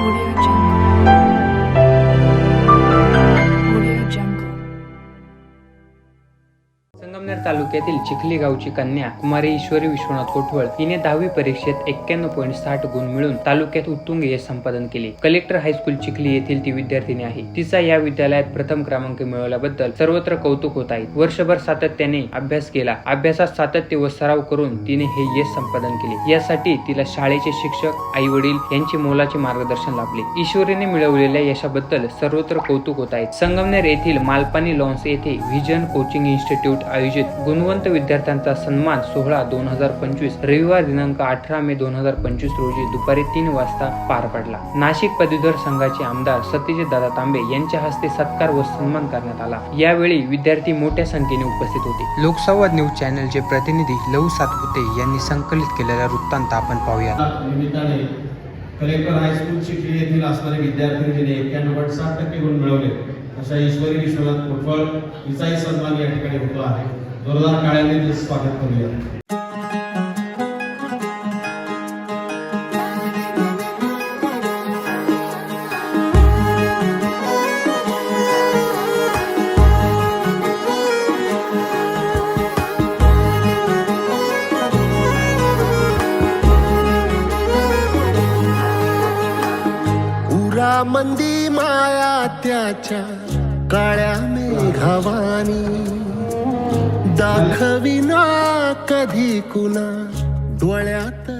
Audio Jungle. Sangamner तालुक्यातील चिखली गावची कन्या कुमारी ईश्वरी विश्वनाथ कोठवळ हिने दहावी परीक्षेत एक्क्याण्णव पॉईंट साठ गुण मिळून तालुक्यात उत्तुंग यश संपादन केले. कलेक्टर हायस्कूल चिखली येथील ती विद्यार्थिनी आहे. तिचा या विद्यालयात प्रथम क्रमांक मिळवल्याबद्दल सर्वत्र कौतुक होत आहे. वर्षभर सातत्याने अभ्यास केला. अभ्यासात सातत्य व सराव करून तिने हे यश संपादन केले. यासाठी तिला शाळेचे शिक्षक आई वडील यांचे मोलाचे मार्गदर्शन लाभले. ईश्वरीने मिळवलेल्या यशाबद्दल सर्वत्र कौतुक होत आहे. संगमनेर येथील मालपानी लॉन्स येथे व्हिजन कोचिंग इन्स्टिट्यूट आयोजित गुणवंत विद्यार्थ्यांचा सन्मान सोहळा दोन हजार पंचवीस रविवार दिनांक अठरा मे दोन हजार पंचवीस रोजी दुपारी तीन वाजता पार पडला. नाशिक पदवीधर संघाचे आमदार सत्यजित दादा तांबे यांच्या हस्ते सत्कार व सन्मान करण्यात आला. यावेळी विद्यार्थी मोठ्या संख्येने उपस्थित होते. लोकसंवाद न्यूज चॅनलचे प्रतिनिधी लहू सातपुते यांनी संकलित केलेला वृत्तांत आपण पाहूया निमित्ताने कलेक्टर हायस्कूल चिखली येथील असणारे विद्यार्थी एक्क्याण्णव पॉईंट साठ टक्के गुण मिळवले. अशा ईश्वरी विश्वनाथ कोटफळ हिचाही सन्मान या ठिकाणी होतो आहे. जोरदार काळ्याने स्वागत करूया. मंदिर माया त्याच्या काळ्या मेघावानी. दाखविना कधी कुणा डोळ्यात